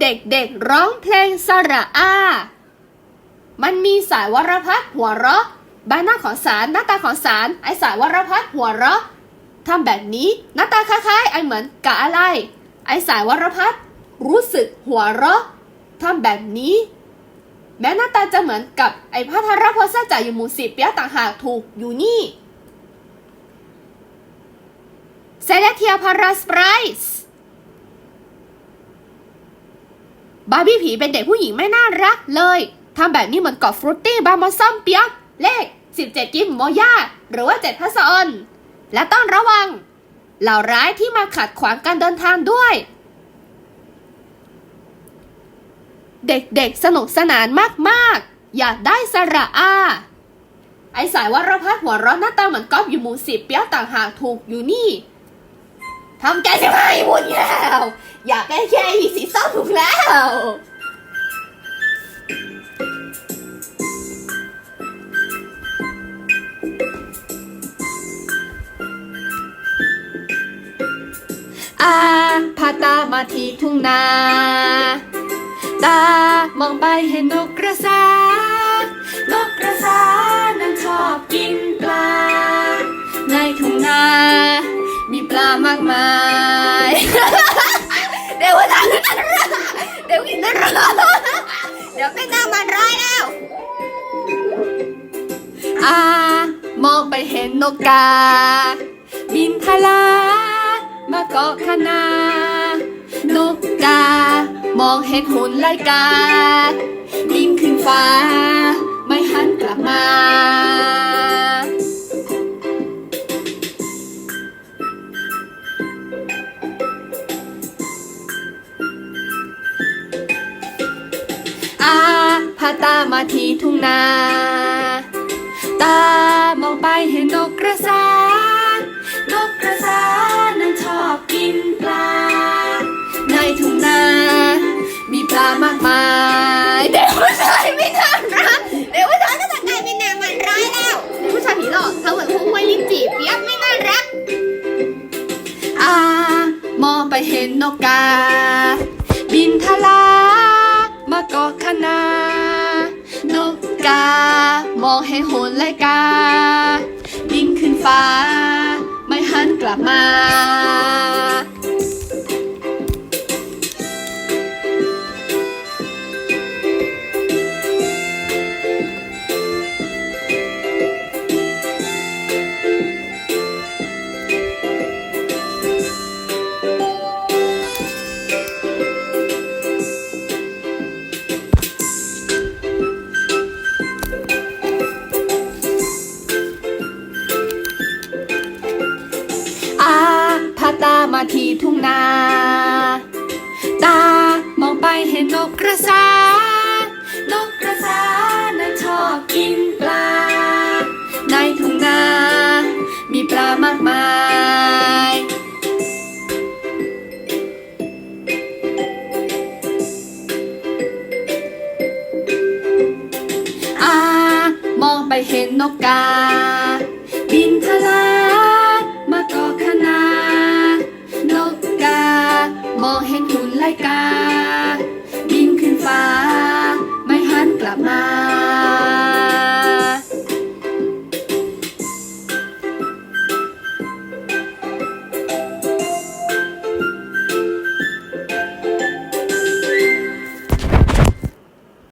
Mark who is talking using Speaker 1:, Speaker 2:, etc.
Speaker 1: เด็กๆร้องเพลงสระอา มันมีสายวรพัฒหัวเราะใบหน้าของสารหน้าตาของสารไอสายวรพัฒหัวเราะทำแบบนี้หน้าตาคล้ายๆไอเหมือนกับอะไร ไอสายวรพัฒรู้สึกหัวเราะทำแบบนี้ แม้หน้าตาจะเหมือนกับไอพัทรพลสัจจาอยู่หมู่สิบเปียต่างหากถูกอยู่นี่เซเลเทียพาราสไพรส์ บาร์บี้ผีเป็นเด็กผู้หญิงไม่น่ารักเลยทำแบบนี้เหมือนกอบฟรุตตี้บาร์มอซัมเปียกเลข 17 กิมโมยาหรือว่า 7พัสออนและต้องระวัง เหล่าร้ายที่มาขัดขวางการเดินทางด้วย เด็กๆสนุกสนานมากๆ อยากได้สระอา ไอสายวรพัฒหัวเร้อนหน้าตาเหมือนก๊อฟอยู่หมู่สิบเปียวต่างหากถูกอยู่นี่ ทำแกจะไม่บุญแล้วอยากได้แค่สีส้มถูกแล้วอาพาตามาที่ทุ่งนา ตามองไปเห็นนกกระสานกกระสานั้นชอบากมาย เดี๋ยววันนั้นเดี๋ยวกินนั่นรอเดี๋ยวเป็นหน้ามันร้ายแล้วอามองไปเห็นนกกา บินทลา มาเกาะคณานกกา มองเห็นหุ่นไลกาบินขึ้นฟ้า ไม่หันกลับมา ตามาที่ทุ่งนา ตามองไปเห็นนกกระสานกกระสานั้นชอบกินปลา ในทุ่งนา มีปลามากมาย เด็กผู้ชายไม่น่ารักเด็กผู้ชายก็จะกลายเป็นนางมันร้ายแล้วเด็กผู้ชายผีหลอกเขาเหมือนพวกห้วยลิ้นจี่เปียกไม่น่ารักอามองไปเห็นนกกา องเห็นหุ่นไลกา บินขึ้นฟ้า ไม่หันกลับมา ตามาที่ทุ่งนา ตามองไปเห็นนกกระสา นกกระสานั้นชอบกินปลา ในทุ่งนา มีปลามากมายอามองไปเห็นนกกา บินทลามาเกาะคณานกกามองเห็นหุ่นไลา